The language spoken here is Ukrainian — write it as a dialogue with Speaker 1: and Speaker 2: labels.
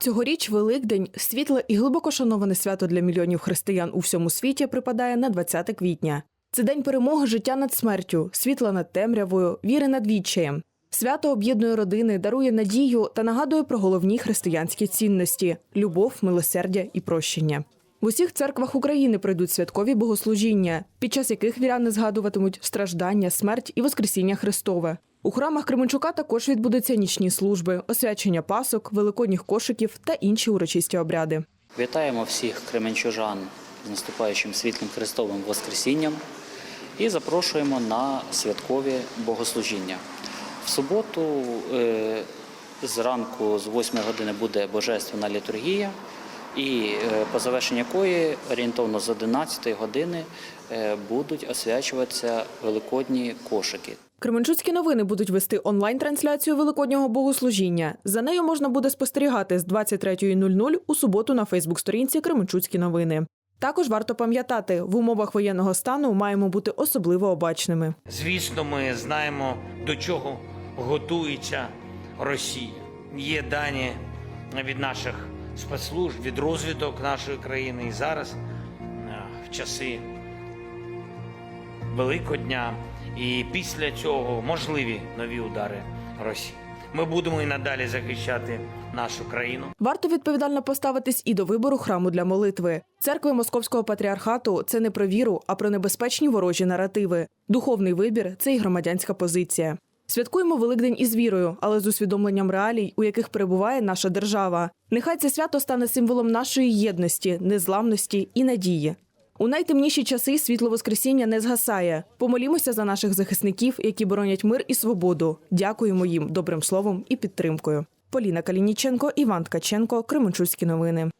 Speaker 1: Цьогоріч Великдень світле і глибоко шановане свято для мільйонів християн у всьому світі припадає на 20 квітня. Це день перемоги життя над смертю, світла над темрявою, віри над відчаєм. Свято об'єднує родини, дарує надію та нагадує про головні християнські цінності любов, милосердя і прощення. В усіх церквах України пройдуть святкові богослужіння, під час яких віряни згадуватимуть страждання, смерть і Воскресіння Христове. У храмах Кременчука також відбудуться нічні служби, освячення пасок, великодніх кошиків та інші урочисті обряди.
Speaker 2: Вітаємо всіх кременчужан з наступаючим світлим Христовим Воскресінням і запрошуємо на святкові богослужіння. В суботу е, зранку з 8 години буде божественна літургія, і е, по завершенню якої орієнтовно з 11 години е, будуть освячуватися великодні кошики.
Speaker 1: Кременчуцькі новини будуть вести онлайн-трансляцію великоднього богослужіння. За нею можна буде спостерігати з 23.00 у суботу на Фейсбук-сторінці Кременчуцькі новини. Також варто пам'ятати, в умовах воєнного стану маємо бути особливо обачними.
Speaker 3: Звісно, ми знаємо, до чого готується Росія. Є дані від наших спецслужб, від розвідок нашої країни. І зараз, е, в часи Великодня, і після цього можливі нові удари Росії. Ми будемо і надалі захищати нашу країну.
Speaker 1: Варто відповідально поставитись і до вибору храму для молитви. Церкви Московського патріархату це не про віру, а про небезпечні ворожі наративи. Духовний вибір це і громадянська позиція. Святкуємо Великдень із вірою, але з усвідомленням реалій, у яких перебуває наша держава. Нехай це свято стане символом нашої єдності, незламності і надії. У найтемніші часи світло Воскресіння не згасає. Помолімося за наших захисників, які боронять мир і свободу. Дякуємо їм добрим словом і підтримкою. Поліна Калініченко, Іван Ткаченко, Кременчуцькі новини.